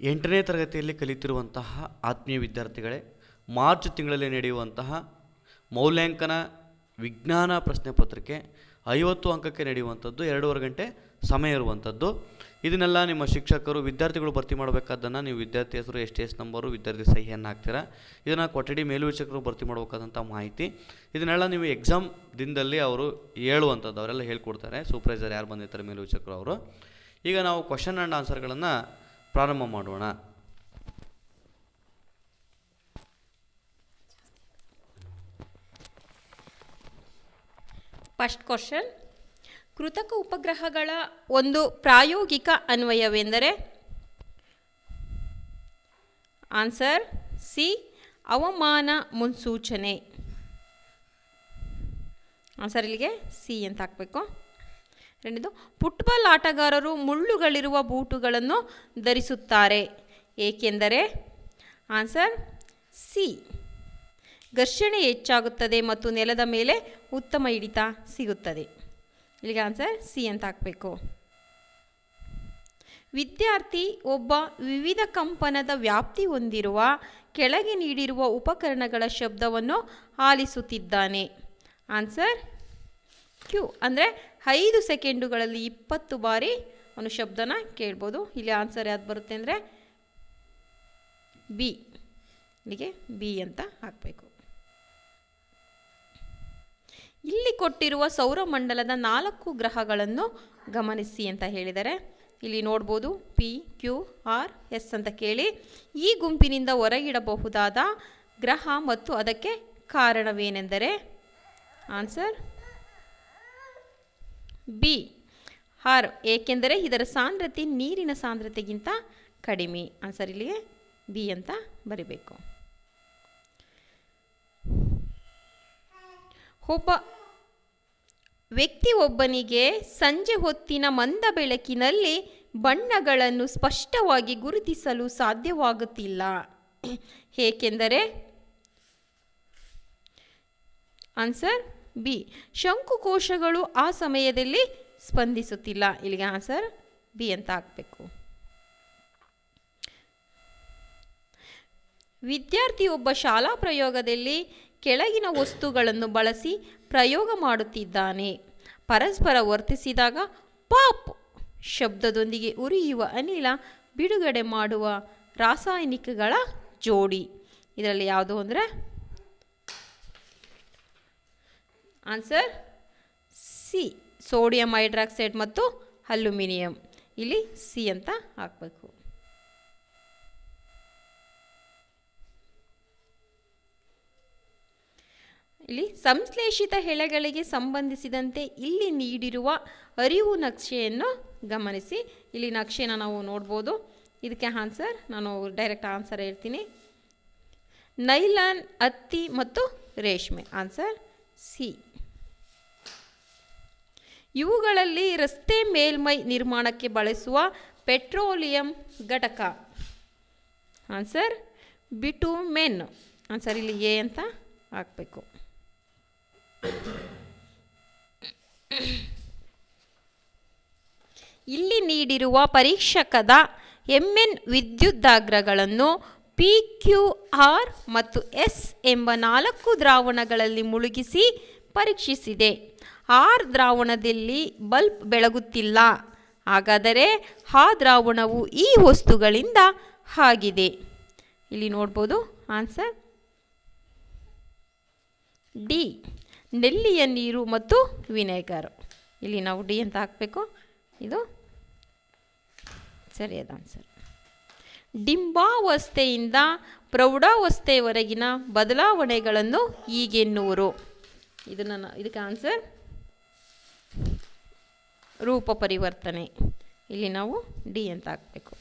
ಎಂಟನೇ ತರಗತಿಯಲ್ಲಿ ಕಲಿತಿರುವಂತಹ ಆತ್ಮೀಯ ವಿದ್ಯಾರ್ಥಿಗಳೇ, ಮಾರ್ಚ್ ತಿಂಗಳಲ್ಲಿ ನಡೆಯುವಂತಹ ಮೌಲ್ಯಾಂಕನ ವಿಜ್ಞಾನ ಪ್ರಶ್ನೆ ಪತ್ರಿಕೆ ಐವತ್ತು ಅಂಕಕ್ಕೆ ನಡೆಯುವಂಥದ್ದು, ಎರಡೂವರೆ ಗಂಟೆ ಸಮಯ ಇರುವಂಥದ್ದು. ಇದನ್ನೆಲ್ಲ ನಿಮ್ಮ ಶಿಕ್ಷಕರು, ವಿದ್ಯಾರ್ಥಿಗಳು ಭರ್ತಿ ಮಾಡಬೇಕಾದ್ದನ್ನು ನೀವು ವಿದ್ಯಾರ್ಥಿ ಹೆಸರು ಎಷ್ಟು ಎಷ್ಟು ನಂಬರು, ವಿದ್ಯಾರ್ಥಿ ಸಹಿಯನ್ನು ಹಾಕ್ತೀರಾ? ಇದನ್ನು ಕೊಠಡಿ ಮೇಲ್ವೀಕ್ಷಕರು ಭರ್ತಿ ಮಾಡಬೇಕಾದಂಥ ಮಾಹಿತಿ. ಇದನ್ನೆಲ್ಲ ನೀವು ಎಕ್ಸಾಮ್ ದಿನದಲ್ಲಿ ಅವರು ಹೇಳುವಂಥದ್ದು, ಅವರೆಲ್ಲ ಹೇಳ್ಕೊಡ್ತಾರೆ. ಸೂಪರ್ವೈಸರ್ ಯಾರು ಬಂದಿರ್ತಾರೆ ಮೇಲ್ವೀಕ್ಷಕರು ಅವರು. ಈಗ ನಾವು ಕ್ವಶನ್ ಆ್ಯಂಡ್ ಆನ್ಸರ್ಗಳನ್ನು ಪ್ರಾರಂಭ ಮಾಡೋಣ. ಫಸ್ಟ್ ಕ್ವಶನ್ ಕೃತಕ ಉಪಗ್ರಹಗಳ ಒಂದು ಪ್ರಾಯೋಗಿಕ ಅನ್ವಯವೆಂದರೆ? ಆನ್ಸರ್ ಸಿ ಅವಮಾನ ಮುನ್ಸೂಚನೆ. ಆನ್ಸರ್ ಇಲ್ಲಿಗೆ ಸಿ ಅಂತ ಹಾಕಬೇಕು. ಎರಡನೇದು, ಫುಟ್ಬಾಲ್ ಆಟಗಾರರು ಮುಳ್ಳುಗಳಿರುವ ಬೂಟುಗಳನ್ನು ಧರಿಸುತ್ತಾರೆ. ಏಕೆಂದರೆ, ಆನ್ಸರ್ ಸಿ. ಘರ್ಷಣೆ ಹೆಚ್ಚಾಗುತ್ತದೆ ಮತ್ತು ನೆಲದ ಮೇಲೆ ಉತ್ತಮ ಹಿಡಿತ ಸಿಗುತ್ತದೆ. ಇಲ್ಲಿಗೆ ಆನ್ಸರ್ ಸಿ ಅಂತ ಹಾಕಬೇಕು. ವಿದ್ಯಾರ್ಥಿ ಒಬ್ಬ ವಿವಿಧ ಕಂಪನದ ವ್ಯಾಪ್ತಿ ಹೊಂದಿರುವ, ಕೆಳಗೆ ನೀಡಿರುವ ಉಪಕರಣಗಳ ಶಬ್ದವನ್ನು ಆಲಿಸುತ್ತಿದ್ದಾನೆ. Answer Q. ಅಂದರೆ ಐದು ಸೆಕೆಂಡುಗಳಲ್ಲಿ ಇಪ್ಪತ್ತು ಬಾರಿ ಅವನು ಶಬ್ದನ ಕೇಳ್ಬೋದು. ಇಲ್ಲಿ ಆನ್ಸರ್ ಯಾವ್ದು ಬರುತ್ತೆ ಅಂದರೆ ಬಿ. ಇಲ್ಲಿಗೆ ಬಿ ಅಂತ ಹಾಕಬೇಕು. ಇಲ್ಲಿ ಕೊಟ್ಟಿರುವ ಸೌರಮಂಡಲದ ನಾಲ್ಕು ಗ್ರಹಗಳನ್ನು ಗಮನಿಸಿ ಅಂತ ಹೇಳಿದರೆ, ಇಲ್ಲಿ ನೋಡ್ಬೋದು ಪಿ, ಕ್ಯೂ, ಆರ್, ಎಸ್ ಅಂತ ಕೇಳಿ ಈ ಗುಂಪಿನಿಂದ ಹೊರಗಿಡಬಹುದಾದ ಗ್ರಹ ಮತ್ತು ಅದಕ್ಕೆ ಕಾರಣವೇನೆಂದರೆ, ಆನ್ಸರ್ ಬಿ. ಆರ್ ಏಕೆಂದರೆ ಇದರ ಸಾಂದ್ರತೆ ನೀರಿನ ಸಾಂದ್ರತೆಗಿಂತ ಕಡಿಮೆ. ಆನ್ಸರ್ ಇಲ್ಲಿಗೆ ಬಿ ಅಂತ ಬರಿಬೇಕು. ಒಬ್ಬ ವ್ಯಕ್ತಿ ಒಬ್ಬನಿಗೆ ಸಂಜೆ ಹೊತ್ತಿನ ಮಂದ ಬೆಳಕಿನಲ್ಲಿ ಬಣ್ಣಗಳನ್ನು ಸ್ಪಷ್ಟವಾಗಿ ಗುರುತಿಸಲು ಸಾಧ್ಯವಾಗುತ್ತಿಲ್ಲ. ಏಕೆಂದರೆ ಆನ್ಸರ್ ಬಿ. ಶಂಕುಕೋಶಗಳು ಆ ಸಮಯದಲ್ಲಿ ಸ್ಪಂದಿಸುತ್ತಿಲ್ಲ. ಇಲ್ಲಿಗೆ ಆನ್ಸರ್ ಬಿ ಅಂತ ಆಗಬೇಕು ವಿದ್ಯಾರ್ಥಿಯೊಬ್ಬ ಶಾಲಾ ಪ್ರಯೋಗದಲ್ಲಿ ಕೆಳಗಿನ ವಸ್ತುಗಳನ್ನು ಬಳಸಿ ಪ್ರಯೋಗ ಮಾಡುತ್ತಿದ್ದಾನೆ. ಪರಸ್ಪರ ವರ್ತಿಸಿದಾಗ ಪಾಪ್ ಶಬ್ದದೊಂದಿಗೆ ಉರಿಯುವ ಅನಿಲ ಬಿಡುಗಡೆ ಮಾಡುವ ರಾಸಾಯನಿಕಗಳ ಜೋಡಿ. ಇದರಲ್ಲಿ ಯಾವುದು ಅಂದರೆ ಆನ್ಸರ್ ಸಿ ಸೋಡಿಯಂ ಹೈಡ್ರಾಕ್ಸೈಡ್ ಮತ್ತು ಅಲ್ಯೂಮಿನಿಯಂ ಇಲ್ಲಿ ಸಿ ಅಂತ ಹಾಕಬೇಕು. ಇಲ್ಲಿ ಸಂಶ್ಲೇಷಿತ ಎಳೆಗಳಿಗೆ ಸಂಬಂಧಿಸಿದಂತೆ ಇಲ್ಲಿ ನೀಡಿರುವ ಅರಿವು ನಕ್ಷೆಯನ್ನು ಗಮನಿಸಿ. ಇಲ್ಲಿ ನಕ್ಷೆನ ನಾವು ನೋಡ್ಬೋದು. ಇದಕ್ಕೆ ಆನ್ಸರ್ ನಾನು ಡೈರೆಕ್ಟ್ ಆನ್ಸರ್ ಹೇಳ್ತೀನಿ. ನೈಲಾನ್ ಹತ್ತಿ ಮತ್ತು ರೇಷ್ಮೆ. ಆನ್ಸರ್ ಸಿ ಇವುಗಳಲ್ಲಿ ರಸ್ತೆ ಮೇಲ್ಮೈ ನಿರ್ಮಾಣಕ್ಕೆ ಬಳಸುವ ಪೆಟ್ರೋಲಿಯಂ ಘಟಕ. ಆನ್ಸರ್ ಬಿಟುಮೆನ್ ಆನ್ಸರ್ ಇಲ್ಲಿ ಎ ಅಂತ ಹಾಕಬೇಕು. ಇಲ್ಲಿ ನೀಡಿರುವ ಪರೀಕ್ಷಕದ ಎಂ ಎನ್ ವಿದ್ಯುದ್ದಾಗ್ರಗಳನ್ನು ಪಿ ಕ್ಯೂ ಆರ್ ಮತ್ತು ಎಸ್ ಎಂಬ ನಾಲ್ಕು ದ್ರಾವಣಗಳಲ್ಲಿ ಮುಳುಗಿಸಿ ಪರೀಕ್ಷಿಸಿದೆ. ಆರ್ ದ್ರಾವಣದಲ್ಲಿ ಬಲ್ಬ್ ಬೆಳಗುತ್ತಿಲ್ಲ. ಹಾಗಾದರೆ ಆ ದ್ರಾವಣವು ಈ ವಸ್ತುಗಳಿಂದ ಆಗಿದೆ. ಇಲ್ಲಿ ನೋಡ್ಬೋದು ಆನ್ಸರ್. ಡಿ. ನೆಲ್ಲಿಯ ನೀರು ಮತ್ತು ವಿನೆಗರ್. ಇಲ್ಲಿ ನಾವು ಡಿ ಅಂತ ಹಾಕಬೇಕು. ಇದು ಸರಿಯಾದ ಆನ್ಸರ್. ಡಿಂಬಾವಸ್ಥೆಯಿಂದ ಪ್ರೌಢಾವಸ್ಥೆಯವರೆಗಿನ ಬದಲಾವಣೆಗಳನ್ನು ಈಗೆನ್ನುವರು ಇದನ್ನು ಇದಕ್ಕೆ ಆನ್ಸರ್. ರೂಪ ಪರಿವರ್ತನೆ. ಇಲ್ಲಿ ನಾವು ಡಿ ಅಂತ ಹಾಕಬೇಕು.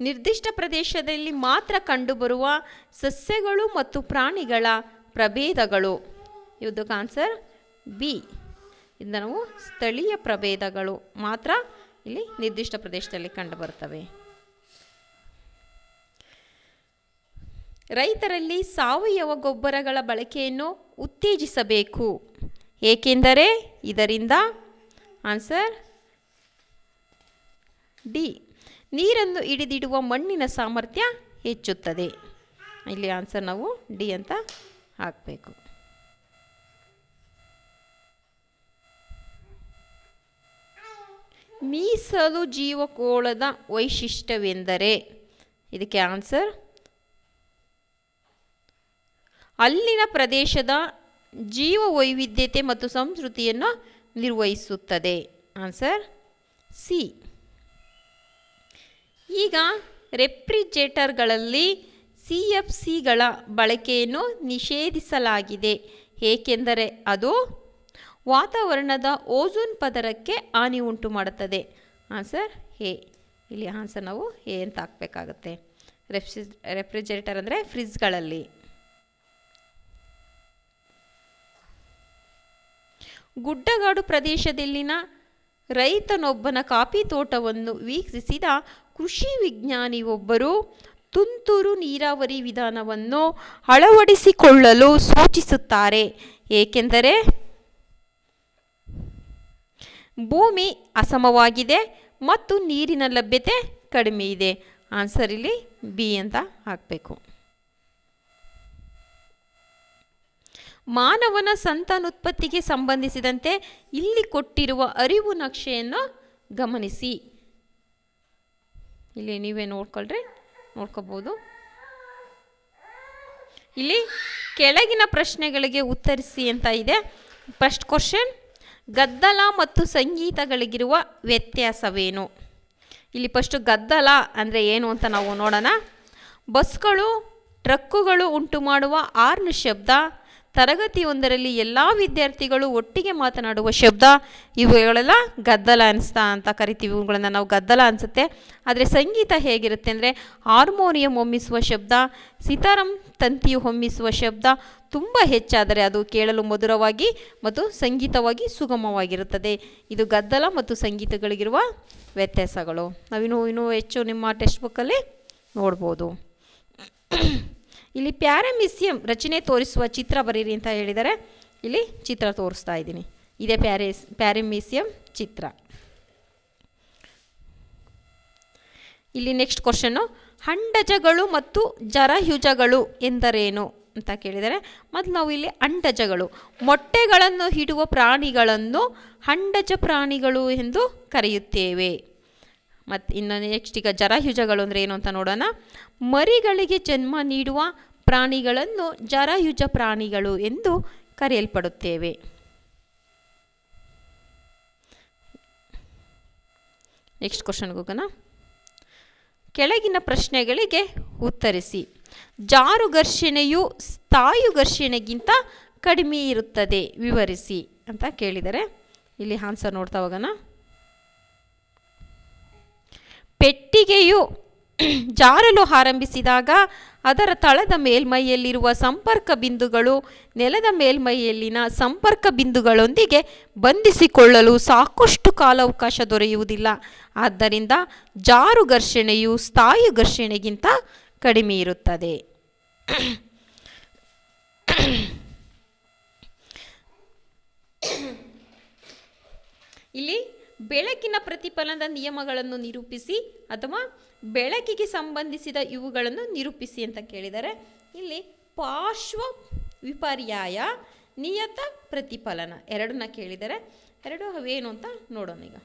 ನಿರ್ದಿಷ್ಟ ಪ್ರದೇಶದಲ್ಲಿ ಮಾತ್ರ ಕಂಡುಬರುವ ಸಸ್ಯಗಳು ಮತ್ತು ಪ್ರಾಣಿಗಳ ಪ್ರಭೇದಗಳು. ಇದಕ್ಕೆ ಆನ್ಸರ್ ಬಿ. ಇದನ್ನು ನಾವು ಸ್ಥಳೀಯ ಪ್ರಭೇದಗಳು ಮಾತ್ರ ಇಲ್ಲಿ ನಿರ್ದಿಷ್ಟ ಪ್ರದೇಶದಲ್ಲಿ ಕಂಡುಬರ್ತವೆ. ರೈತರಲ್ಲಿ ಸಾವಯವ ಗೊಬ್ಬರಗಳ ಬಳಕೆಯನ್ನು ಉತ್ತೇಜಿಸಬೇಕು. ಏಕೆಂದರೆ ಇದರಿಂದ ಆನ್ಸರ್ ಡಿ. ನೀರನ್ನು ಹಿಡಿದಿಡುವ ಮಣ್ಣಿನ ಸಾಮರ್ಥ್ಯ ಹೆಚ್ಚುತ್ತದೆ. ಇಲ್ಲಿ ಆನ್ಸರ್ ನಾವು ಡಿ ಅಂತ ಹಾಕಬೇಕು. ಮೀಸಲು ಜೀವಕೋಳದ ವೈಶಿಷ್ಟ್ಯವೆಂದರೆ ಇದಕ್ಕೆ ಆನ್ಸರ್ ಅಲ್ಲಿನ ಪ್ರದೇಶದ ಜೀವ ವೈವಿಧ್ಯತೆ ಮತ್ತು ಸಂಸ್ಕೃತಿಯನ್ನು ನಿರ್ವಹಿಸುತ್ತದೆ. ಆನ್ಸರ್ ಸಿ ಈಗ ರೆಫ್ರಿಜರೇಟರ್ಗಳಲ್ಲಿ ಸಿ ಎಫ್ ಸಿಗಳ ಬಳಕೆಯನ್ನು ನಿಷೇಧಿಸಲಾಗಿದೆ. ಏಕೆಂದರೆ ಅದು ವಾತಾವರಣದ ಓಝೋನ್ ಪದರಕ್ಕೆ ಹಾನಿ ಉಂಟು ಮಾಡುತ್ತದೆ. ಆನ್ಸರ್ ಎ ಇಲ್ಲಿ ಆನ್ಸರ್ ನಾವು ಎ ಅಂತ ಹಾಕಬೇಕಾಗುತ್ತೆ. ರೆಫ್ರಿ ರೆಫ್ರಿಜರೇಟರ್ ಅಂದರೆ ಫ್ರಿಜ್ಗಳಲ್ಲಿ. ಗುಡ್ಡಗಾಡು ಪ್ರದೇಶದಲ್ಲಿನ ರೈತನೊಬ್ಬನ ಕಾಫಿ ತೋಟವನ್ನು ವೀಕ್ಷಿಸಿದ ಕೃಷಿ ವಿಜ್ಞಾನಿ ಒಬ್ಬರು, ತುಂತುರು ನೀರಾವರಿ ವಿಧಾನವನ್ನು ಅಳವಡಿಸಿಕೊಳ್ಳಲು ಸೂಚಿಸುತ್ತಾರೆ. ಏಕೆಂದರೆ, ಭೂಮಿ ಅಸಮವಾಗಿದೆ ಮತ್ತು ನೀರಿನ ಲಭ್ಯತೆ ಕಡಿಮೆ ಇದೆ. ಆನ್ಸರ್ ಇಲ್ಲಿ ಬಿ ಅಂತ ಹಾಕಬೇಕು. ಮಾನವನ ಸಂತಾನೋತ್ಪತ್ತಿಗೆ ಸಂಬಂಧಿಸಿದಂತೆ ಇಲ್ಲಿ ಕೊಟ್ಟಿರುವ ಅರಿವು ನಕ್ಷೆಯನ್ನು ಗಮನಿಸಿ. ಇಲ್ಲಿ ನೀವೇ ನೋಡ್ಕೊಳ್ರಿ, ನೋಡ್ಕೋಬೋದು. ಇಲ್ಲಿ ಕೆಳಗಿನ ಪ್ರಶ್ನೆಗಳಿಗೆ ಉತ್ತರಿಸಿ ಅಂತ ಇದೆ. ಫಸ್ಟ್ ಕ್ವಶನ್ ಗದ್ದಲ ಮತ್ತು ಸಂಗೀತಗಳಿಗಿರುವ ವ್ಯತ್ಯಾಸವೇನು? ಇಲ್ಲಿ ಫಸ್ಟು ಗದ್ದಲ ಅಂದರೆ ಏನು ಅಂತ ನಾವು ನೋಡೋಣ. ಬಸ್ಗಳು, ಟ್ರಕ್ಕುಗಳು ಉಂಟು ಮಾಡುವ ಆರ್ನ್ ಶಬ್ದ ತರಗತಿಯೊಂದರಲ್ಲಿ ಎಲ್ಲ ವಿದ್ಯಾರ್ಥಿಗಳು ಒಟ್ಟಿಗೆ ಮಾತನಾಡುವ ಶಬ್ದ, ಇವುಗಳೆಲ್ಲ ಗದ್ದಲ ಅನಿಸ್ತಾ ಅಂತ ಕರಿತೀವಿ. ಇವುಗಳನ್ನು ನಾವು ಗದ್ದಲ ಅನಿಸುತ್ತೆ. ಆದರೆ ಸಂಗೀತ ಹೇಗಿರುತ್ತೆ ಅಂದರೆ ಹಾರ್ಮೋನಿಯಂ ಹೊಮ್ಮಿಸುವ ಶಬ್ದ, ಸಿತಾರಂ ತಂತಿಯು ಹೊಮ್ಮಿಸುವ ಶಬ್ದ ತುಂಬ ಹೆಚ್ಚಾದರೆ ಅದು ಕೇಳಲು ಮಧುರವಾಗಿ ಮತ್ತು ಸಂಗೀತವಾಗಿ ಸುಗಮವಾಗಿರುತ್ತದೆ. ಇದು ಗದ್ದಲ ಮತ್ತು ಸಂಗೀತಗಳಿಗಿರುವ ವ್ಯತ್ಯಾಸಗಳು. ನಾವಿನ್ನೂ ಇನ್ನೂ ಹೆಚ್ಚು ನಿಮ್ಮ ಟೆಕ್ಸ್ಟ್ ಬುಕ್ಕಲ್ಲಿ ನೋಡ್ಬೋದು. ಇಲ್ಲಿ ಪ್ಯಾರಮಿಸಿಯಂ ರಚನೆ ತೋರಿಸುವ ಚಿತ್ರ ಬರೀರಿ ಅಂತ ಹೇಳಿದರೆ ಇಲ್ಲಿ ಚಿತ್ರ ತೋರಿಸ್ತಾ ಇದ್ದೀನಿ. ಇದೇ ಪ್ಯಾರಿಸ್ ಪ್ಯಾರಮಿಸಿಯಂ ಚಿತ್ರ. ಇಲ್ಲಿ ನೆಕ್ಸ್ಟ್ ಕ್ವಶನ್ನು ಹಂಡಜಗಳು ಮತ್ತು ಜರಹ್ಯುಜಗಳು ಎಂದರೇನು ಅಂತ ಕೇಳಿದರೆ ಮತ್ತು ನಾವು ಇಲ್ಲಿ ಅಂಡಜಗಳು, ಮೊಟ್ಟೆಗಳನ್ನು ಹಿಡುವ ಪ್ರಾಣಿಗಳನ್ನು ಹಂಡಜ ಪ್ರಾಣಿಗಳು ಎಂದು ಕರೆಯುತ್ತೇವೆ. ಮತ್ತು ಇನ್ನು ನೆಕ್ಸ್ಟ್ ಈಗ ಜರಯುಜಗಳು ಅಂದರೆ ಏನು ಅಂತ ನೋಡೋಣ. ಮರಿಗಳಿಗೆ ಜನ್ಮ ನೀಡುವ ಪ್ರಾಣಿಗಳನ್ನು ಜರಯುಜ ಪ್ರಾಣಿಗಳು ಎಂದು ಕರೆಯಲ್ಪಡುತ್ತೇವೆ. ನೆಕ್ಸ್ಟ್ ಕ್ವಶನ್ಗೆ ಹೋಗೋಣ. ಕೆಳಗಿನ ಪ್ರಶ್ನೆಗಳಿಗೆ ಉತ್ತರಿಸಿ. ಜಾರು ಘರ್ಷಣೆಯು ಸ್ಥಾಯು ಘರ್ಷಣೆಗಿಂತ ಕಡಿಮೆ ಇರುತ್ತದೆ. ವಿವರಿಸಿ ಅಂತ ಕೇಳಿದರೆ, ಇಲ್ಲಿ ಆನ್ಸರ್ ನೋಡ್ತಾ ಹೋಗೋಣ. ಪೆಟ್ಟಿಗೆಯು ಜಾರಲು ಆರಂಭಿಸಿದಾಗ ಅದರ ತಳದ ಮೇಲ್ಮೈಯಲ್ಲಿರುವ ಸಂಪರ್ಕ ಬಿಂದುಗಳು ನೆಲದ ಮೇಲ್ಮೈಯಲ್ಲಿನ ಸಂಪರ್ಕ ಬಿಂದುಗಳೊಂದಿಗೆ ಬಂಧಿಸಿಕೊಳ್ಳಲು ಸಾಕಷ್ಟು ಕಾಲಾವಕಾಶ ದೊರೆಯುವುದಿಲ್ಲ. ಆದ್ದರಿಂದ ಜಾರು ಘರ್ಷಣೆಯು ಸ್ಥಾಯಿ ಘರ್ಷಣೆಗಿಂತ ಕಡಿಮೆ ಇರುತ್ತದೆ. ಇಲ್ಲಿ ಬೆಳಕಿನ ಪ್ರತಿಫಲನದ ನಿಯಮಗಳನ್ನು ನಿರೂಪಿಸಿ ಅಥವಾ ಬೆಳಕಿಗೆ ಸಂಬಂಧಿಸಿದ ಇವುಗಳನ್ನು ನಿರೂಪಿಸಿ ಅಂತ ಕೇಳಿದರೆ ಇಲ್ಲಿ ಪಾರ್ಶ್ವ ವಿಪರ್ಯಾಯ ನಿಯತ ಪ್ರತಿಫಲನ ಎರಡನ್ನ ಕೇಳಿದರೆ ಎರಡು ಅವೇನು ಅಂತ ನೋಡೋಣ ಈಗ.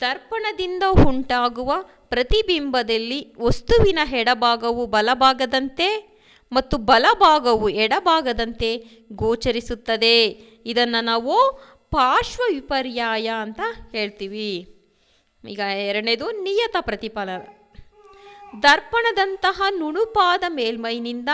ದರ್ಪಣದಿಂದ ಉಂಟಾಗುವ ಪ್ರತಿಬಿಂಬದಲ್ಲಿ ವಸ್ತುವಿನ ಎಡಭಾಗವು ಬಲಭಾಗದಂತೆ ಮತ್ತು ಬಲಭಾಗವು ಎಡಭಾಗದಂತೆ ಗೋಚರಿಸುತ್ತದೆ. ಇದನ್ನು ನಾವು ಪಾರ್ಶ್ವ ವಿಪರ್ಯಾಯ ಅಂತ ಹೇಳ್ತೀವಿ. ಈಗ ಎರಡನೇದು ನಿಯತ ಪ್ರತಿಫಲ. ದರ್ಪಣದಂತಹ ನುಣುಪಾದ ಮೇಲ್ಮೈನಿಂದ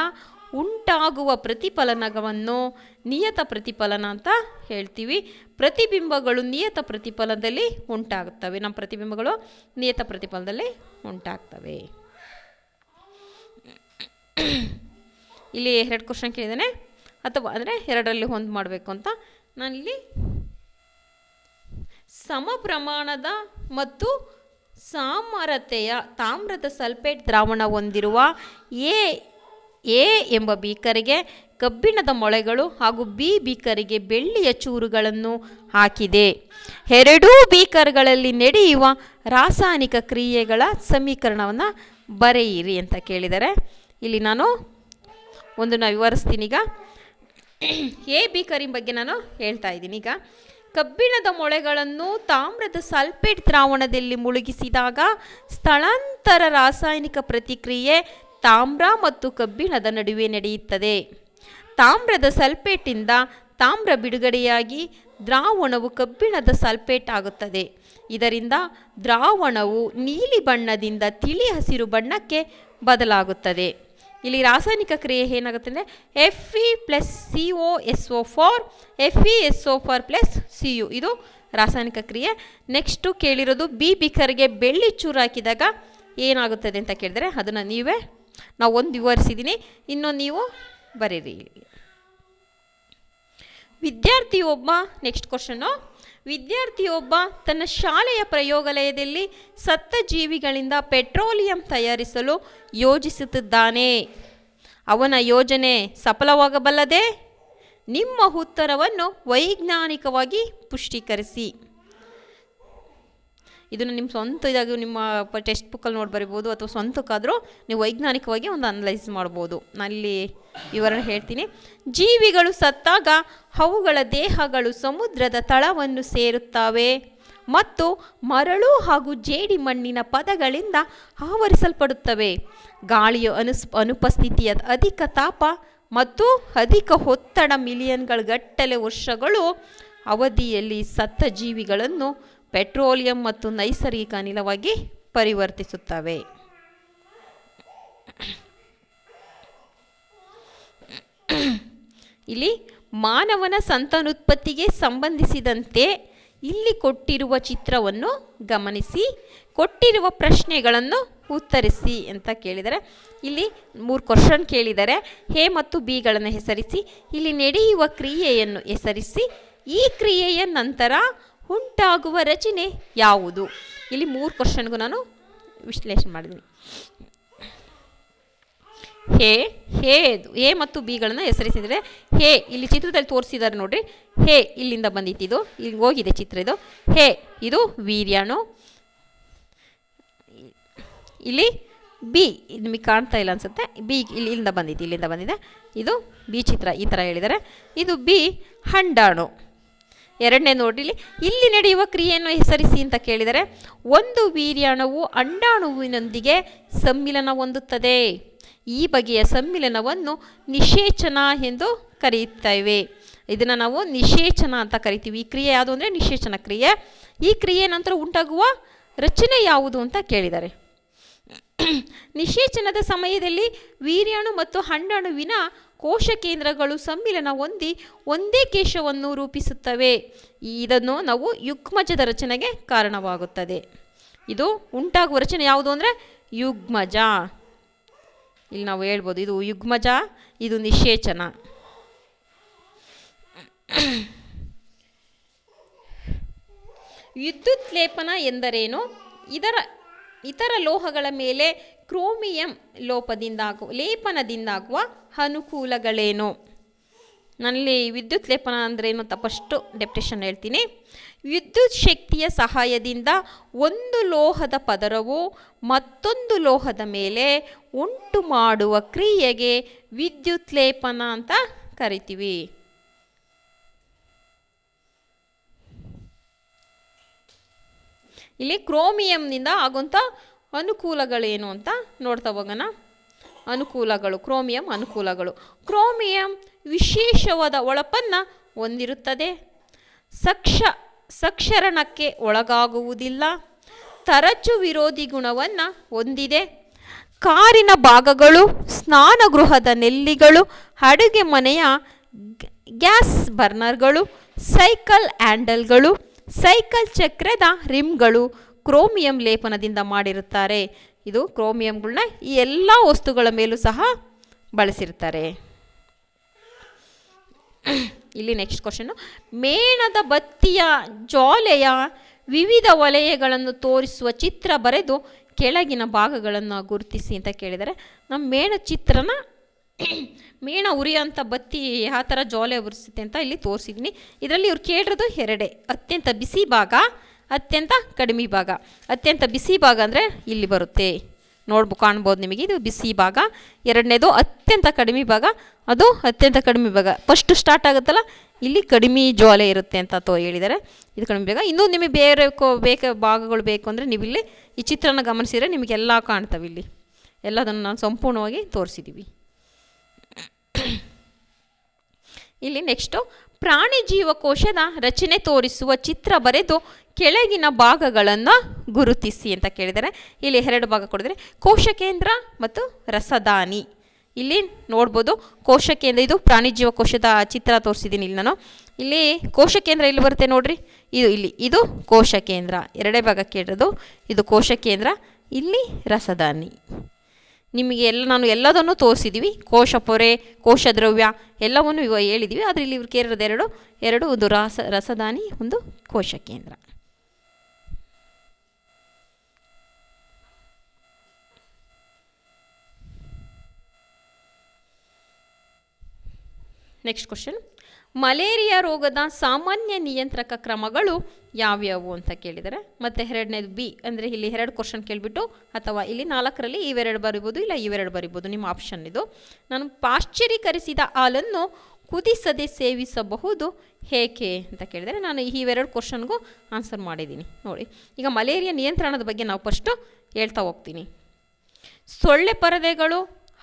ಉಂಟಾಗುವ ಪ್ರತಿಫಲನವನ್ನು ನಿಯತ ಪ್ರತಿಫಲನ ಅಂತ ಹೇಳ್ತೀವಿ. ಪ್ರತಿಬಿಂಬಗಳು ನಿಯತ ಪ್ರತಿಫಲದಲ್ಲಿ ಉಂಟಾಗುತ್ತವೆ. ನಮ್ಮ ಪ್ರತಿಬಿಂಬಗಳು ನಿಯತ ಪ್ರತಿಫಲದಲ್ಲಿ ಉಂಟಾಗ್ತವೆ. ಇಲ್ಲಿ ಎರಡು ಕ್ವಶನ್ ಕೇಳಿದ್ದೇನೆ. ಅಥವಾ ಅಂದರೆ ಎರಡರಲ್ಲಿ ಒಂದು ಮಾಡಬೇಕು ಅಂತ ನಾನಿಲ್ಲಿ ಸಮ ಪ್ರಮಾಣದ ಮತ್ತು ಸಾಮರತೆಯ ತಾಮ್ರದ ಸಲ್ಫೇಟ್ ದ್ರಾವಣ ಹೊಂದಿರುವ ಎ ಎ ಎಂಬ ಬೀಕರಿಗೆ ಕಬ್ಬಿಣದ ಮೊಳೆಗಳು ಹಾಗೂ ಬಿ ಬೀಕರಿಗೆ ಬೆಳ್ಳಿಯ ಚೂರುಗಳನ್ನು ಹಾಕಿದೆ. ಎರಡೂ ಬೀಕರ್ಗಳಲ್ಲಿ ನಡೆಯುವ ರಾಸಾಯನಿಕ ಕ್ರಿಯೆಗಳ ಸಮೀಕರಣವನ್ನು ಬರೆಯಿರಿ ಅಂತ ಕೇಳಿದರೆ, ಇಲ್ಲಿ ನಾನು ಒಂದು ವಿವರಿಸ್ತೀನಿ ಈಗ. ಎ ಬೀಕರಿನ ಬಗ್ಗೆ ನಾನು ಹೇಳ್ತಾ ಇದ್ದೀನಿ ಈಗ. ಕಬ್ಬಿಣದ ಮೊಳೆಗಳನ್ನು ತಾಮ್ರದ ಸಲ್ಫೇಟ್ ದ್ರಾವಣದಲ್ಲಿ ಮುಳುಗಿಸಿದಾಗ ಸ್ಥಳಾಂತರ ರಾಸಾಯನಿಕ ಪ್ರತಿಕ್ರಿಯೆ ತಾಮ್ರ ಮತ್ತು ಕಬ್ಬಿಣದ ನಡುವೆ ನಡೆಯುತ್ತದೆ. ತಾಮ್ರದ ಸಲ್ಫೇಟಿಂದ ತಾಮ್ರ ಬಿಡುಗಡೆಯಾಗಿ ದ್ರಾವಣವು ಕಬ್ಬಿಣದ ಸಲ್ಫೇಟ್ ಆಗುತ್ತದೆ. ಇದರಿಂದ ದ್ರಾವಣವು ನೀಲಿ ಬಣ್ಣದಿಂದ ತಿಳಿ ಹಸಿರು ಬಣ್ಣಕ್ಕೆ ಬದಲಾಗುತ್ತದೆ. ಇಲ್ಲಿ ರಾಸಾಯನಿಕ ಕ್ರಿಯೆ ಏನಾಗುತ್ತೆ ಅಂದರೆ F E plus C O S O four F E S O four plus C U ಇದು ರಾಸಾಯನಿಕ ಕ್ರಿಯೆ. ನೆಕ್ಸ್ಟು ಕೇಳಿರೋದು ಬಿ ಬಿಕರ್ಗೆ ಬೆಳ್ಳಿ ಚೂರು ಹಾಕಿದಾಗ ಏನಾಗುತ್ತದೆ ಅಂತ ಕೇಳಿದರೆ ಅದನ್ನು ನೀವೇ, ನಾವು ಒಂದು ವಿವರಿಸಿದ್ದೀನಿ ಇನ್ನೊಂದು ನೀವು ಬರೀರಿ ವಿದ್ಯಾರ್ಥಿ ಒಬ್ಬ ನೆಕ್ಸ್ಟ್ ಕ್ವಶನು ವಿದ್ಯಾರ್ಥಿಯೊಬ್ಬ ತನ್ನ ಶಾಲೆಯ ಪ್ರಯೋಗಾಲಯದಲ್ಲಿ ಸತ್ತ ಜೀವಿಗಳಿಂದ ಪೆಟ್ರೋಲಿಯಂ ತಯಾರಿಸಲು ಯೋಜಿಸುತ್ತಿದ್ದಾನೆ. ಅವನ ಯೋಜನೆ ಸಫಲವಾಗಬಲ್ಲದೆ ನಿಮ್ಮ ಉತ್ತರವನ್ನು ವೈಜ್ಞಾನಿಕವಾಗಿ ಪುಷ್ಟೀಕರಿಸಿ. ಇದನ್ನು ನಿಮ್ಮ ಸ್ವಂತ ಇದಾಗಿ ನಿಮ್ಮ ಟೆಕ್ಸ್ಟ್ ಬುಕ್ಕಲ್ಲಿ ನೋಡಿ ಬರಿಬೋದು ಅಥವಾ ಸ್ವಂತಕ್ಕಾದರೂ ನೀವು ವೈಜ್ಞಾನಿಕವಾಗಿ ಒಂದು ಅನಲೈಸ್ ಮಾಡ್ಬೋದು. ನಾನಿಲ್ಲಿ ವಿವರಣೆ ಹೇಳ್ತೀನಿ. ಜೀವಿಗಳು ಸತ್ತಾಗ ಅವುಗಳ ದೇಹಗಳು ಸಮುದ್ರದ ತಳವನ್ನು ಸೇರುತ್ತವೆ ಮತ್ತು ಮರಳು ಹಾಗೂ ಜೇಡಿ ಮಣ್ಣಿನ ಪದಗಳಿಂದ ಆವರಿಸಲ್ಪಡುತ್ತವೆ. ಗಾಳಿಯ ಅನುಸ್, ಅನುಪಸ್ಥಿತಿಯ ಅಧಿಕ ತಾಪ ಮತ್ತು ಅಧಿಕ ಒತ್ತಡ ಮಿಲಿಯನ್ಗಳ ಗಟ್ಟಲೆ ವರ್ಷಗಳು ಅವಧಿಯಲ್ಲಿ ಸತ್ತ ಜೀವಿಗಳನ್ನು ಪೆಟ್ರೋಲಿಯಂ ಮತ್ತು ನೈಸರ್ಗಿಕ ಅನಿಲವಾಗಿ ಪರಿವರ್ತಿಸುತ್ತವೆ. ಇಲ್ಲಿ ಮಾನವನ ಸಂತಾನೋತ್ಪತ್ತಿಗೆ ಸಂಬಂಧಿಸಿದಂತೆ ಇಲ್ಲಿ ಕೊಟ್ಟಿರುವ ಚಿತ್ರವನ್ನು ಗಮನಿಸಿ, ಕೊಟ್ಟಿರುವ ಪ್ರಶ್ನೆಗಳನ್ನು ಉತ್ತರಿಸಿ ಅಂತ ಕೇಳಿದರೆ, ಇಲ್ಲಿ ಮೂರು ಕ್ವಶನ್ ಕೇಳಿದರೆ, ಎ ಮತ್ತು ಬಿಗಳನ್ನು ಹೆಸರಿಸಿ, ಇಲ್ಲಿ ನಡೆಯುವ ಕ್ರಿಯೆಯನ್ನು ಹೆಸರಿಸಿ, ಈ ಕ್ರಿಯೆಯ ನಂತರ ಉಂಟಾಗುವ ರಚನೆ ಯಾವುದು? ಇಲ್ಲಿ ಮೂರು ಕ್ವಶನ್ಗೂ ನಾನು ವಿಶ್ಲೇಷಣೆ ಮಾಡಿದ್ದೀನಿ. ಹೇ ಹೇ ಎ ಮತ್ತು ಬಿಗಳನ್ನು ಹೆಸರಿಸಿದರೆ ಹೇ ಇಲ್ಲಿ ಚಿತ್ರದಲ್ಲಿ ತೋರಿಸಿದ್ದಾರೆ ನೋಡ್ರಿ. ಹೇ ಇಲ್ಲಿಂದ ಬಂದಿತ್ತಿದು ಇಲ್ಲಿ ಹೋಗಿದೆ ಚಿತ್ರ ಇದು. ಹೇ, ಇದು ವೀರ್ಯಾಣು. ಇಲ್ಲಿ ಬಿ ನಿಮಗೆ ಕಾಣ್ತಾ ಇಲ್ಲ ಅನ್ಸುತ್ತೆ. ಬಿ ಇಲ್ಲಿ, ಇಲ್ಲಿಂದ ಬಂದಿತ್ತು ಇಲ್ಲಿಂದ ಬಂದಿದೆ. ಇದು ಬಿ ಚಿತ್ರ, ಈ ಥರ ಹೇಳಿದ್ದಾರೆ. ಇದು ಬಿ ಹಂಡಾಣು. ಎರಡನೇ ನೋಡಿಲಿ, ಇಲ್ಲಿ ನಡೆಯುವ ಕ್ರಿಯೆಯನ್ನು ಹೆಸರಿಸಿ ಅಂತ ಕೇಳಿದರೆ, ಒಂದು ವೀರ್ಯಾಣುವು ಅಂಡಾಣುವಿನೊಂದಿಗೆ ಸಮ್ಮಿಲನ ಹೊಂದುತ್ತದೆ. ಈ ಬಗೆಯ ಸಮ್ಮಿಲನವನ್ನು ನಿಷೇಚನ ಎಂದು ಕರೆಯುತ್ತೇವೆ. ಇದನ್ನು ನಾವು ನಿಷೇಚನ ಅಂತ ಕರಿತೀವಿ. ಈ ಕ್ರಿಯೆ ಯಾವುದು ಅಂದರೆ ನಿಷೇಚನ ಕ್ರಿಯೆ. ಈ ಕ್ರಿಯೆ ನಂತರ ಉಂಟಾಗುವ ರಚನೆ ಯಾವುದು ಅಂತ ಕೇಳಿದ್ದಾರೆ ನಿಷೇಚನದ ಸಮಯದಲ್ಲಿ ವೀರ್ಯಾಣು ಮತ್ತು ಹಂಡಾಣುವಿನ ಕೋಶ ಕೇಂದ್ರಗಳು ಸಮ್ಮಿಲನ ಹೊಂದಿ ಒಂದೇ ಕೇಶವನ್ನು ರೂಪಿಸುತ್ತವೆ. ಇದನ್ನು ನಾವು ಯುಗ್ಮಜದ ರಚನೆಗೆ ಕಾರಣವಾಗುತ್ತದೆ. ಇದು ಉಂಟಾಗುವ ರಚನೆ ಯಾವುದು ಅಂದರೆ ಯುಗ್ಮಜ. ಇಲ್ಲಿ ನಾವು ಹೇಳ್ಬೋದು, ಇದು ಯುಗ್ಮಜ, ಇದು ನಿಷೇಚನ. ವಿದ್ಯುತ್ ಲೇಪನ ಎಂದರೇನು? ಇದರ ಇತರ ಲೋಹಗಳ ಮೇಲೆ ಕ್ರೋಮಿಯಂ ಲೋಪದಿಂದಾಗುವ, ಲೇಪನದಿಂದಾಗುವ ಅನುಕೂಲಗಳೇನು? ನನ್ನಲ್ಲಿ ವಿದ್ಯುತ್ ಲೇಪನ ಅಂದ್ರೇನು ಅಂತ ಫಸ್ಟು ಡೆಪ್ಟೇಷನ್ ಹೇಳ್ತೀನಿ. ವಿದ್ಯುತ್ ಶಕ್ತಿಯ ಸಹಾಯದಿಂದ ಒಂದು ಲೋಹದ ಪದರವು ಮತ್ತೊಂದು ಲೋಹದ ಮೇಲೆ ಉಂಟು ಮಾಡುವ ಕ್ರಿಯೆಗೆ ವಿದ್ಯುತ್ ಲೇಪನ ಅಂತ ಕರಿತೀವಿ. ಇಲ್ಲಿ ಕ್ರೋಮಿಯಂನಿಂದ ಆಗುವಂಥ ಅನುಕೂಲಗಳೇನು ಅಂತ ನೋಡ್ತಾ ಹೋಗೋಣ. ಅನುಕೂಲಗಳು, ಕ್ರೋಮಿಯಂ ಅನುಕೂಲಗಳು. ಕ್ರೋಮಿಯಂ ವಿಶೇಷವಾದ ಒಳಪನ್ನು ಹೊಂದಿರುತ್ತದೆ. ಸಕ್ಷ, ಸಕ್ಷರಣಕ್ಕೆ ಒಳಗಾಗುವುದಿಲ್ಲ. ತರಚು ವಿರೋಧಿ ಗುಣವನ್ನು ಹೊಂದಿದೆ. ಕಾರಿನ ಭಾಗಗಳು, ಸ್ನಾನಗೃಹದ ನೆಲ್ಲಿಗಳು, ಅಡುಗೆ ಮನೆಯ ಗ್ಯಾಸ್ ಬರ್ನರ್ಗಳು, ಸೈಕಲ್ ಹ್ಯಾಂಡಲ್ಗಳು, ಸೈಕಲ್ ಚಕ್ರದ ರಿಮ್ಗಳು ಕ್ರೋಮಿಯಂ ಲೇಪನದಿಂದ ಮಾಡಿರುತ್ತಾರೆ. ಇದು ಕ್ರೋಮಿಯಂಗಳನ್ನ ಈ ಎಲ್ಲ ವಸ್ತುಗಳ ಮೇಲೂ ಸಹ ಬಳಸಿರ್ತಾರೆ ಇಲ್ಲಿ ನೆಕ್ಸ್ಟ್ ಕ್ವಶನ್ನು ಮೇಣದ ಬತ್ತಿಯ ಜಾಲೆಯ ವಿವಿಧ ವಲಯಗಳನ್ನು ತೋರಿಸುವ ಚಿತ್ರ ಬರೆದು ಕೆಳಗಿನ ಭಾಗಗಳನ್ನು ಗುರುತಿಸಿ ಅಂತ ಕೇಳಿದರೆ, ನಮ್ಮ ಮೇಣ ಚಿತ್ರನ ಮೇಣ ಉರಿಯೋಂಥ ಬತ್ತಿ ಯಾವ ಥರ ಜೋಲೆ ಉರಿಸುತ್ತೆ ಅಂತ ಇಲ್ಲಿ ತೋರಿಸಿದ್ದೀನಿ. ಇದರಲ್ಲಿ ಇವ್ರು ಕೇಳಿರೋದು ಎರಡೇ. ಅತ್ಯಂತ ಬಿಸಿ ಭಾಗ ಅತ್ಯಂತ ಕಡಿಮೆ ಭಾಗ, ಅತ್ಯಂತ ಬಿಸಿ ಭಾಗ ಅಂದರೆ ಇಲ್ಲಿ ಬರುತ್ತೆ. ನೋಡ್ಬೋ, ಕಾಣ್ಬೋದು ನಿಮಗೆ, ಇದು ಬಿಸಿ ಭಾಗ. ಎರಡನೇದು ಅತ್ಯಂತ ಕಡಿಮೆ ಭಾಗ, ಅದು ಅತ್ಯಂತ ಕಡಿಮೆ ಭಾಗ. ಫಸ್ಟ್ ಸ್ಟಾರ್ಟ್ ಆಗುತ್ತಲ್ಲ, ಇಲ್ಲಿ ಕಡಿಮೆ ಜ್ವಾಲೆ ಇರುತ್ತೆ ಅಂತ ತೋ ಹೇಳಿದ್ದಾರೆ. ಇದು ಕಡಿಮೆ ಭಾಗ. ಇನ್ನೂ ನಿಮಗೆ ಬೇರೆ ಬೇಕ ಭಾಗಗಳು ಬೇಕು ಅಂದರೆ ನೀವು ಇಲ್ಲಿ ಈ ಚಿತ್ರನ ಗಮನಿಸಿದರೆ ನಿಮಗೆಲ್ಲ ಕಾಣ್ತವೆ ಇಲ್ಲಿ. ಎಲ್ಲದನ್ನು ನಾನು ಸಂಪೂರ್ಣವಾಗಿ ತೋರಿಸಿದ್ದೀವಿ ಇಲ್ಲಿ ನೆಕ್ಸ್ಟು ಪ್ರಾಣಿ ಜೀವಕೋಶದ ರಚನೆ ತೋರಿಸುವ ಚಿತ್ರ ಬರೆದು ಕೆಳಗಿನ ಭಾಗಗಳನ್ನು ಗುರುತಿಸಿ ಅಂತ ಕೇಳಿದರೆ ಇಲ್ಲಿ ಎರಡು ಭಾಗ ಕೊಡಿದರೆ ಕೋಶ ಕೇಂದ್ರ ಮತ್ತು ರಸದಾನಿ. ಇಲ್ಲಿ ನೋಡ್ಬೋದು ಕೋಶ ಕೇಂದ್ರ, ಇದು ಪ್ರಾಣಿ ಜೀವಕೋಶದ ಚಿತ್ರ ತೋರಿಸಿದ್ದೀನಿ ಇಲ್ಲಿ ನಾನು. ಇಲ್ಲಿ ಕೋಶ ಕೇಂದ್ರ ಇಲ್ಲಿ ಬರುತ್ತೆ ನೋಡ್ರಿ? ಇದು ಇಲ್ಲಿ, ಇದು ಕೋಶ ಕೇಂದ್ರ. ಎರಡೇ ಭಾಗ ಕೇಳಿರೋದು, ಇದು ಕೋಶ ಕೇಂದ್ರ, ಇಲ್ಲಿ ರಸದಾನಿ. ನಿಮಗೆ ಎಲ್ಲ ನಾನು ಎಲ್ಲದನ್ನು ತೋರಿಸಿದ್ದೀವಿ ಕೋಶ ಪೊರೆ, ಕೋಶ ದ್ರವ್ಯ ಎಲ್ಲವನ್ನು ಇವ ಹೇಳಿದ್ದೀವಿ ಆದರೆ ಇಲ್ಲಿ ಇವ್ರು ಕೇಳಿರೋದು ಎರಡು ಎರಡು ಒಂದು ರಾಸ, ರಸದಾನಿ, ಒಂದು ಕೋಶ ಕೇಂದ್ರ. ನೆಕ್ಸ್ಟ್ ಕ್ವಶನ್ ಮಲೇರಿಯಾ ರೋಗದ ಸಾಮಾನ್ಯ ನಿಯಂತ್ರಕ ಕ್ರಮಗಳು ಯಾವ್ಯಾವು ಅಂತ ಕೇಳಿದರೆ, ಮತ್ತು ಎರಡನೇದು ಬಿ ಅಂದರೆ ಇಲ್ಲಿ ಎರಡು ಕ್ವಶನ್ ಕೇಳಿಬಿಟ್ಟು, ಅಥವಾ ಇಲ್ಲಿ ನಾಲ್ಕರಲ್ಲಿ ಇವೆರಡು ಬರಿಬೋದು, ಇಲ್ಲ ಇವೆರಡು ಬರಿಬೋದು, ನಿಮ್ಮ ಆಪ್ಷನ್ ಇದು. ನಾನು ಪಾಶ್ಚರೀಕರಿಸಿದ ಹಾಲನ್ನು ಕುದಿಸದೆ ಸೇವಿಸಬಹುದು ಹೇಗೆ ಅಂತ ಕೇಳಿದರೆ, ನಾನು ಇವೆರಡು ಕ್ವಶನ್ಗೂ ಆನ್ಸರ್ ಮಾಡಿದ್ದೀನಿ. ನೋಡಿ, ಈಗ ಮಲೇರಿಯಾ ನಿಯಂತ್ರಣದ ಬಗ್ಗೆ ನಾವು ಫಸ್ಟು ಹೇಳ್ತಾ ಹೋಗ್ತೀನಿ. ಸೊಳ್ಳೆ ಪರದೆಗಳು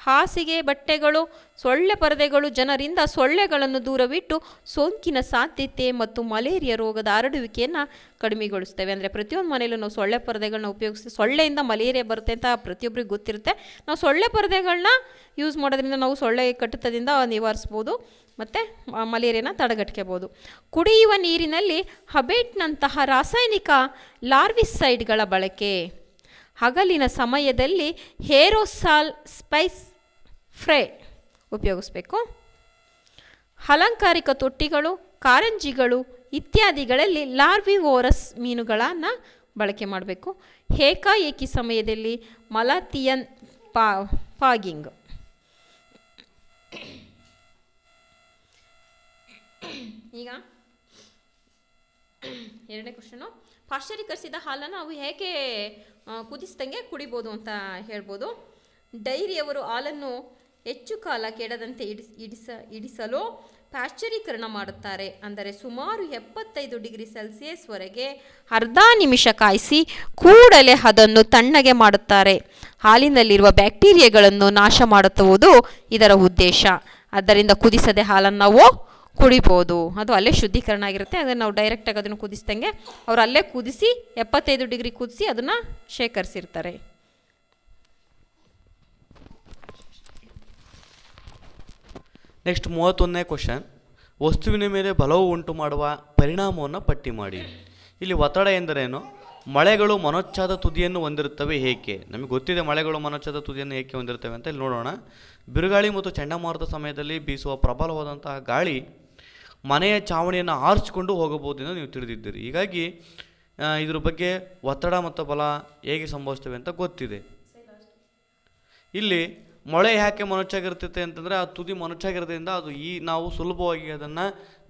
ಹಾಸಿಗೆ ಬಟ್ಟೆಗಳು, ಸೊಳ್ಳೆ ಪರದೆಗಳು ಜನರಿಂದ ಸೊಳ್ಳೆಗಳನ್ನು ದೂರವಿಟ್ಟು ಸೋಂಕಿನ ಸಾಧ್ಯತೆ ಮತ್ತು ಮಲೇರಿಯಾ ರೋಗದ ಹರಡುವಿಕೆಯನ್ನು ಕಡಿಮೆಗೊಳಿಸ್ತೇವೆ ಅಂದರೆ ಪ್ರತಿಯೊಂದು ಮನೆಯಲ್ಲೂ ನಾವು ಸೊಳ್ಳೆ ಪರದೆಗಳನ್ನ ಉಪಯೋಗಿಸ್ತೀವಿ. ಸೊಳ್ಳೆಯಿಂದ ಮಲೇರಿಯಾ ಬರುತ್ತೆ ಅಂತ ಪ್ರತಿಯೊಬ್ಬರಿಗೆ ಗೊತ್ತಿರುತ್ತೆ. ನಾವು ಸೊಳ್ಳೆ ಪರದೆಗಳನ್ನ ಯೂಸ್ ಮಾಡೋದ್ರಿಂದ ನಾವು ಸೊಳ್ಳೆ ಕಟ್ಟುತ್ತದಿಂದ ನಿವಾರಿಸ್ಬೋದು. ಮತ್ತು ಮಲೇರಿಯಾನ ತಡೆಗಟ್ಕೋಬೋದು. ಕುಡಿಯುವ ನೀರಿನಲ್ಲಿ ಹಬೇಟ್ನಂತಹ ರಾಸಾಯನಿಕ ಲಾರ್ವಿಸೈಡ್ಗಳ ಬಳಕೆ. ಹಗಲಿನ ಸಮಯದಲ್ಲಿ ಹೇರೋಸಾಲ್ ಸ್ಪೈಸ್ ಫ್ರೈ ಉಪಯೋಗಿಸ್ಬೇಕು. ಅಲಂಕಾರಿಕ ತೊಟ್ಟಿಗಳು, ಕಾರಂಜಿಗಳು ಇತ್ಯಾದಿಗಳಲ್ಲಿ ಲಾರ್ವಿವೋರಸ್ ಮೀನುಗಳನ್ನು ಬಳಕೆ ಮಾಡಬೇಕು. ಏಕಾಏಕಿ ಸಮಯದಲ್ಲಿ ಮಲಾತಿಯನ್ ಪಾ, ಪಾಗಿಂಗ್. ಈಗ ಎರಡನೇ ಕ್ವಶನು. ಪಾಶ್ಚರೀಕರಿಸಿದ ಹಾಲನ್ನು ನಾವು ಹೇಗೆ ಕುದಿಸ್ದಂಗೆ ಕುಡಿಬೋದು ಅಂತ ಹೇಳ್ಬೋದು. ಡೈರಿಯವರು ಹಾಲನ್ನು ಹೆಚ್ಚು ಕಾಲ ಕೆಡದಂತೆ ಇಡಿಸ್, ಇಡಿಸ, ಇಡಿಸಲು ಪಾಶ್ಚರೀಕರಣ ಮಾಡುತ್ತಾರೆ. ಅಂದರೆ ಸುಮಾರು ಎಪ್ಪತ್ತೈದು ಡಿಗ್ರಿ ಸೆಲ್ಸಿಯಸ್ವರೆಗೆ ಅರ್ಧ ನಿಮಿಷ ಕಾಯಿಸಿ ಕೂಡಲೇ ಅದನ್ನು ತಣ್ಣಗೆ ಮಾಡುತ್ತಾರೆ. ಹಾಲಿನಲ್ಲಿರುವ ಬ್ಯಾಕ್ಟೀರಿಯಾಗಳನ್ನು ನಾಶ ಮಾಡುತ್ತುವುದು ಇದರ ಉದ್ದೇಶ. ಆದ್ದರಿಂದ ಕುದಿಸದೆ ಹಾಲನ್ನು ನಾವು ಕುಡಿಬೋದು. ಅದು ಅಲ್ಲೇ ಶುದ್ಧೀಕರಣ ಆಗಿರುತ್ತೆ. ಅದನ್ನು ನಾವು ಡೈರೆಕ್ಟಾಗಿ ಅದನ್ನು ಕುದಿಸ್ದಂಗೆ ಅವರು ಅಲ್ಲೇ ಕುದಿಸಿ ಎಪ್ಪತ್ತೈದು ಡಿಗ್ರಿ ಕುದಿಸಿ ಅದನ್ನು ಶೇಖರಿಸಿರ್ತಾರೆ. ನೆಕ್ಸ್ಟ್ ಮೂವತ್ತೊಂದನೇ ಕ್ವಶನ್ ವಸ್ತುವಿನ ಮೇಲೆ ಬಲವು ಉಂಟು ಮಾಡುವ ಪರಿಣಾಮವನ್ನು ಪಟ್ಟಿ ಮಾಡಿ. ಇಲ್ಲಿ ಒತ್ತಡ ಎಂದರೇನು? ಮಳೆಗಳು ಮನೋಚ್ಛಾದ ತುದಿಯನ್ನು ಹೊಂದಿರುತ್ತವೆ ಏಕೆ? ನಮಗೆ ಗೊತ್ತಿದೆ ಮಳೆಗಳು ಮನೋಚ್ಛಾದ ತುದಿಯನ್ನು ಏಕೆ ಹೊಂದಿರುತ್ತವೆ ಅಂತ. ಇಲ್ಲಿ ನೋಡೋಣ. ಬಿರುಗಾಳಿ ಮತ್ತು ಚಂಡಮಾರುತ ಸಮಯದಲ್ಲಿ ಬೀಸುವ ಪ್ರಬಲವಾದಂತಹ ಗಾಳಿ ಮನೆಯ ಚಾವಣಿಯನ್ನು ಆರಿಸಿಕೊಂಡು ಹೋಗಬಹುದೆಂದು ನೀವು ತಿಳಿದಿದ್ದೀರಿ. ಹೀಗಾಗಿ ಇದ್ರ ಬಗ್ಗೆ ಒತ್ತಡ ಮತ್ತು ಬಲ ಹೇಗೆ ಸಂಭವಿಸ್ತವೆ ಅಂತ ಗೊತ್ತಿದೆ. ಇಲ್ಲಿ ಮೊಳೆ ಯಾಕೆ ಮೊನಚಾಗಿರ್ತೈತೆ ಅಂತಂದರೆ ಆ ತುದಿ ಮೊನಚಾಗಿರೋದ್ರಿಂದ ಅದು ಈ ನಾವು ಸುಲಭವಾಗಿ ಅದನ್ನು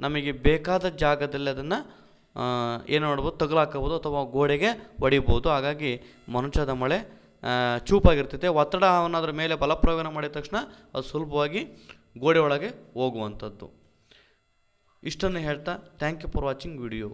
ನಮಗೆ ಬೇಕಾದ ಜಾಗದಲ್ಲಿ ಅದನ್ನು ಏನು ಮಾಡ್ಬೋದು, ತಗಲಾಕಬೋದು ಅಥವಾ ಗೋಡೆಗೆ ಒಡಿಬೋದು ಹಾಗಾಗಿ ಮನುಷ್ಯದ ಮಳೆ ಚೂಪಾಗಿರ್ತೈತೆ. ಒತ್ತಡವನ್ನು ಅದರ ಮೇಲೆ ಬಲಪ್ರಯೋಗನ ಮಾಡಿದ ತಕ್ಷಣ ಅದು ಸುಲಭವಾಗಿ ಗೋಡೆ ಒಳಗೆ ಹೋಗುವಂಥದ್ದು. ಇಷ್ಟನ್ನು ಹೇಳ್ತಾ thank you for watching video